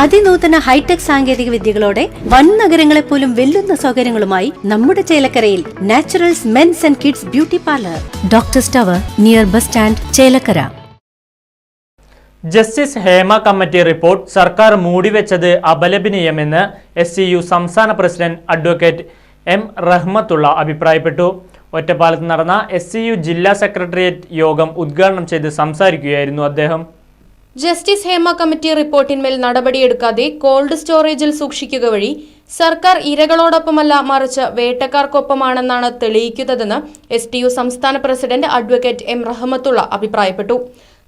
അതിനൂതന hi tech സാങ്കേതിക വിദ്യകളോടെ വൻ നഗരങ്ങളെ പോലും വെല്ലുന്ന സൗകര്യങ്ങളുമായി നമ്മുടെ ചേലക്കരയിൽ naturals men's and kids beauty parlour. Doctor സ്റ്റവർ near bus stand Chelakkara. Justice Hema committee report സർക്കാർ മൂടിവെച്ചത് അപലപനീയമെന്ന് എസ് സി യു സംസ്ഥാന പ്രസിഡന്റ് അഡ്വക്കേറ്റ് എം റഹ്മത്തുള്ള അഭിപ്രായപ്പെട്ടു. ഒറ്റപ്പാലത്ത് നടന്ന എസ് ജില്ലാ സെക്രട്ടേറിയറ്റ് യോഗം ഉദ്ഘാടനം ചെയ്ത് സംസാരിക്കുകയായിരുന്നു അദ്ദേഹം. ജസ്റ്റിസ് ഹേമ കമ്മിറ്റി റിപ്പോർട്ടിന്മേൽ നടപടിയെടുക്കാതെ കോൾഡ് സ്റ്റോറേജിൽ സൂക്ഷിക്കുക വഴി സർക്കാർ ഇരകളോടൊപ്പമല്ല മറിച്ച് വേട്ടക്കാർക്കൊപ്പമാണെന്നാണ് തെളിയിക്കുന്നതെന്ന് എസ് സംസ്ഥാന പ്രസിഡന്റ് അഡ്വക്കേറ്റ് എം റഹ്മത്തുള്ള അഭിപ്രായപ്പെട്ടു.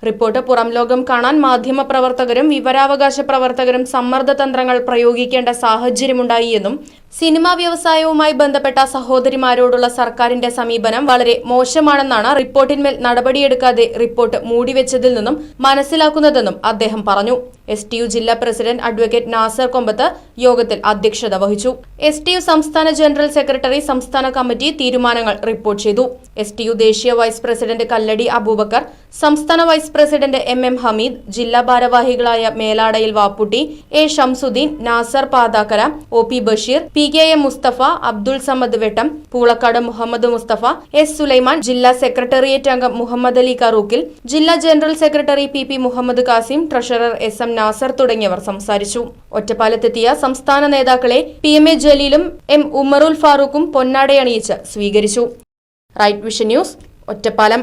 റിപ്പോർട്ട് പുറം ലോകം കാണാൻ മാധ്യമപ്രവർത്തകരും വിവരാവകാശ പ്രവർത്തകരും സമ്മർദ്ദ തന്ത്രങ്ങൾ പ്രയോഗിക്കേണ്ട സാഹചര്യമുണ്ടായി എന്നും സിനിമാ വ്യവസായവുമായി ബന്ധപ്പെട്ട സഹോദരിമാരോടുള്ള സർക്കാരിന്റെ സമീപനം വളരെ മോശമാണെന്നാണ് റിപ്പോർട്ടിന്മേൽ നടപടിയെടുക്കാതെ റിപ്പോർട്ട് മൂടിവെച്ചതിൽ നിന്നും മനസ്സിലാക്കുന്നതെന്നും അദ്ദേഹം പറഞ്ഞു. എസ് ടി യു ജില്ലാ പ്രസിഡന്റ് അഡ്വക്കേറ്റ് നാസർ കൊമ്പത്ത് യോഗത്തിൽ അധ്യക്ഷത വഹിച്ചു. എസ് ടി യു സംസ്ഥാന ജനറൽ സെക്രട്ടറി സംസ്ഥാന കമ്മിറ്റി തീരുമാനങ്ങൾ റിപ്പോർട്ട് ചെയ്തു. എസ് ടി യു ദേശീയ വൈസ് പ്രസിഡന്റ് കല്ലടി അബൂബക്കർ സംസ്ഥാന vice president M M Hameed ജില്ലാ ഭാരവാഹികളായ Meladayil Vapputty A Shamsuddin Nasar Pathakkara O P Basheer P K M Musthafa Abdul Samad Vettam Poolakkad Muhammad Musthafa S Sulaiman ജില്ലാ secretariat അംഗം മുഹമ്മദ് അലി കറൂക്കിൽ ജില്ലാ general secretary P P Muhammad Kasim treasurer S M Nasar തുടങ്ങിയവർ സംസാരിച്ചു. ഒറ്റപ്പാലത്തെത്തിയ സംസ്ഥാന നേതാക്കളെ P M A ജലീലും M Umarul ഫാറൂഖും പൊന്നാടയണിയിച്ച് സ്വീകരിച്ചു. Right vision news Ottapalam.